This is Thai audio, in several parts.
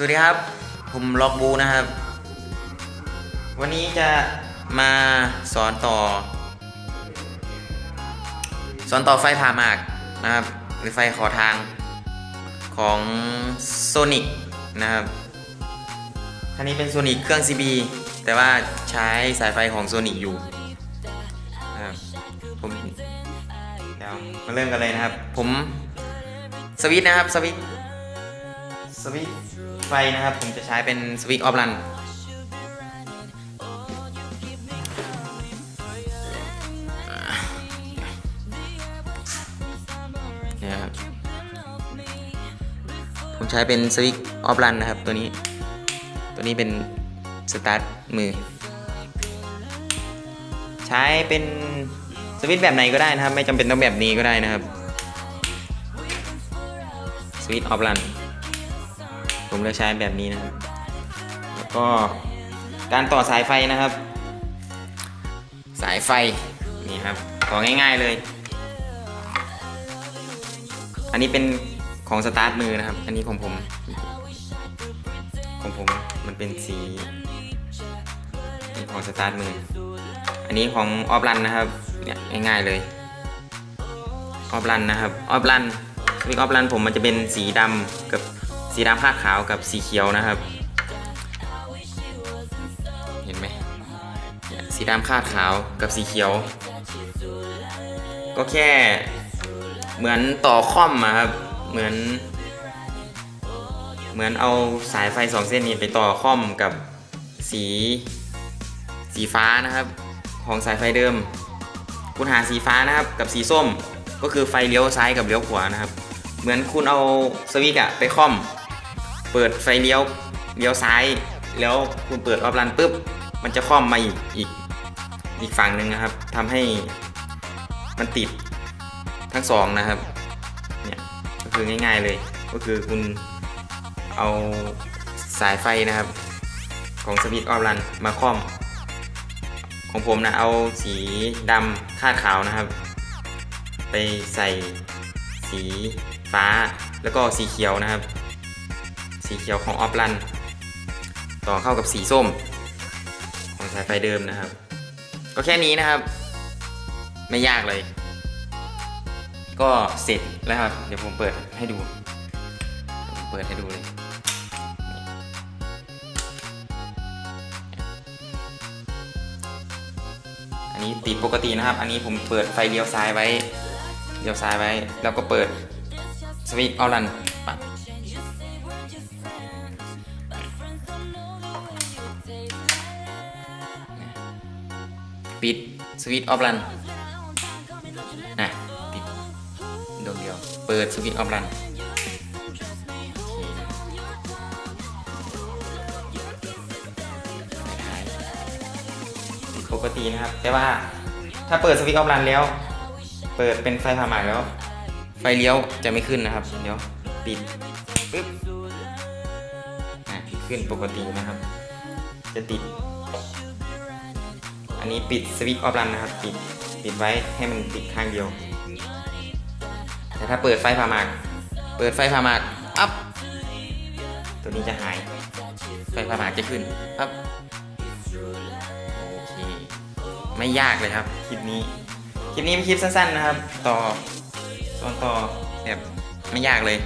สวัสดีครับ ผมล็อกบูนะครับ วันนี้จะมาสอนต่อ สอนต่อไฟผ่าหมากนะครับ หรือไฟขอทางของ Sonic นะครับคันนี้เป็น Sonic เครื่อง CB แต่ว่าใช้สายไฟของ Sonic อยู่นะครับผมเดี๋ยวมาเริ่มกันเลยนะครับ ผมสวิตนะครับสวิตสวิต ไฟนะครับ ผมจะใช้เป็นสวิตออฟรันนี่ยครับผมใช้เป็นสวิตออฟรันนะครับตัวนี้ ตัวนี้เป็นสตาร์ทมือ ใช้เป็นสวิตแบบไหนก็ได้นะครับ ไม่จำเป็นต้องแบบนี้ก็ได้นะครับสวิตออฟรัน ผมเลือกใช้แบบนี้นะครับ แล้วก็การต่อสายไฟนะครับ สายไฟนี่ครับต่อง่าย ๆเลย อันนี้เป็นของสตาร์ทมือนะครับ อันนี้ของผม ของผมมันเป็นสีนของสตาร์ทมือ อันนี้ของออฟรันนะครับเนี่ยง่ายๆเลยออฟรันนะครับออฟรันสวิกออฟรันผมมันจะเป็นสีดำกับ สีดำคาดขาวกับสีเขียวนะครับ เห็นไหมสีดำคาดขาวกับสีเขียว ก็แค่เหมือนต่อคอมอะครับเหมือน เหมือนเอาสายไฟสองเส้นนี้ไปต่อคอมกับสีสีฟ้านะครับ ของสายไฟเดิม คุณหาสีฟ้านะครับกับสีส้ม ก็คือไฟเลี้ยวซ้ายกับเลี้ยวขวานะครับ เหมือนคุณเอาสวิตช์อะไปคอม เปิดไฟเลี้ยวเลี้ยวซ้าย แล้วคุณเปิดออฟรันปุ๊บ มันจะคล่อมมาอีกอีกอีกฝั่งหนึ่งนะครับทำให้มันติดทั้งสองนะครับ เนี่ยก็คือง่าย ๆเลย ก็คือคุณเอาสายไฟนะครับ ของสวิตช์ออฟรันมาคล่อม ของผมนะเอาสีดำคาดขาวนะครับ ไปใส่สีฟ้าแล้วก็สีเขียวนะครับ สีเขียวของออฟรันต่อเข้ากับสีส้ม ของสายไฟเดิมนะครับ ก็แค่นี้นะครับ ไม่ยากเลย ก็เสร็จแล้วครับ เดี๋ยวผมเปิดให้ดูผมเปิดให้ดูเลยอันนี้ติดปกตินะครับ อันนี้ผมเปิดไฟเลี้ยวซ้ายไว้เลี้ยวซ้ายไว้ แล้วก็เปิดสวิตช์ออรันปัด ปิดสวิตช์ออฟรันนะปิดดวงเดียว เปิดสวิตช์ออฟรันปกตินะครับ แต่ว่าถ้าเปิดสวิตช์ออฟรันแล้ว เปิดเป็นไฟผ่าหมากแล้ว ไฟเลี้ยวจะไม่ขึ้นนะครับ เดี๋ยวปิดปึ๊บอะขึ้นปกตินะครับ จะติด อันนี้ปิดสวิตช์ออฟรันนะครับ ปิดปิดไว้ให้มันติดข้างเดียว แต่ถ้าเปิดไฟผ่ามาก เปิดไฟผ่ามากอัพตัวนี้จะหาย ไฟผ่ามากจะขึ้นปั๊บโอเคไม่ยากเลยครับคลิปนี้คลิปนี้เป็นคลิปสั้นๆนะครับ ต่อตอนต่อแบบไม่ยากเลย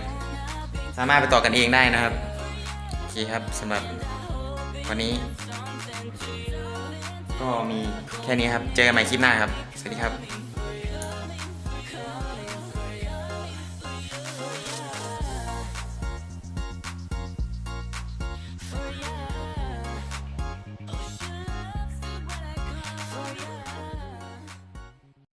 สามารถไปต่อกันเองได้นะครับ โอเคครับสำหรับวันนี้ ก็มีแค่นี้ครับ เจอกันใหม่คลิปหน้าครับ สวัสดีครับ